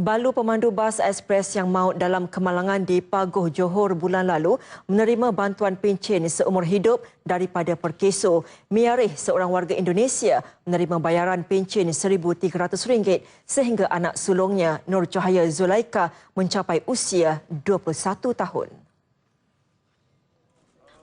Balu pemandu bas ekspres yang maut dalam kemalangan di Pagoh Johor bulan lalu menerima bantuan pencen seumur hidup daripada Perkeso. Miarih, seorang warga Indonesia, menerima bayaran pencen RM1,300 sehingga anak sulungnya Nur Cahaya Zulaika mencapai usia 21 tahun.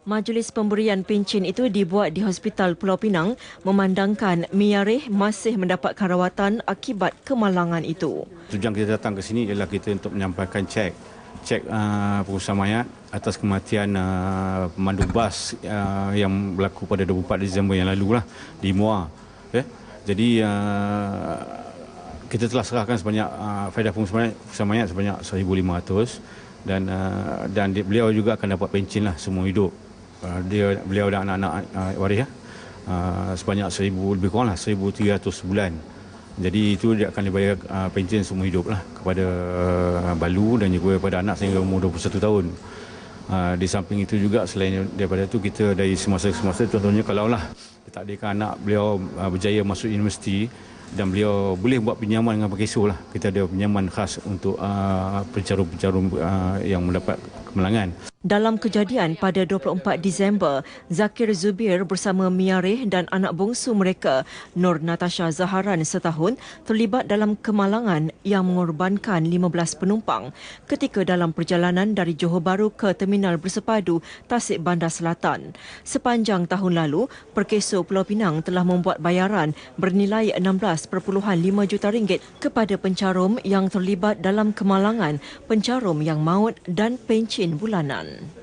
Majlis pemberian pencen itu dibuat di Hospital Pulau Pinang memandangkan Miareh masih mendapatkan rawatan akibat kemalangan itu. Tujuan kita datang ke sini ialah kita untuk menyampaikan cek cek uh, perusahaan mayat atas kematian uh, pemandu bas uh, yang berlaku pada 24 Disember yang lalu lah di Muar. Okay? Jadi uh, kita telah serahkan sebanyak uh, faedah perusahaan mayat sebanyak 1,500 dan uh, dan beliau juga akan dapat pencen lah semua hidup. Ah, dia beliau dan anak-anak uh, waris ya. Uh, sebanyak seribu lebih kurang lah seribu tiga ratus sebulan. Jadi itu dia akan dibayar uh, pension semua hidup lah kepada uh, Balu dan juga kepada anak sehingga umur 21 tahun. Uh, di samping itu juga selain daripada itu kita dari semasa ke semasa contohnya kalau lah ditakdirkan anak beliau uh, berjaya masuk universiti dan beliau boleh buat pinjaman dengan Perkeso lah. Kita ada pinjaman khas untuk uh, pencarum-pencarum uh, yang mendapat kemenangan. Dalam kejadian pada 24 Disember, Zakir Zubir bersama Miareh dan anak bongsu mereka, Nur Natasha Zaharan setahun, terlibat dalam kemalangan yang mengorbankan 15 penumpang ketika dalam perjalanan dari Johor Bahru ke Terminal Bersepadu, Tasik Bandar Selatan. Sepanjang tahun lalu, Perkeso Pulau Pinang telah membuat bayaran bernilai 16.5 juta ringgit kepada pencarum yang terlibat dalam kemalangan, pencarum yang maut dan pencen bulanan. Okay.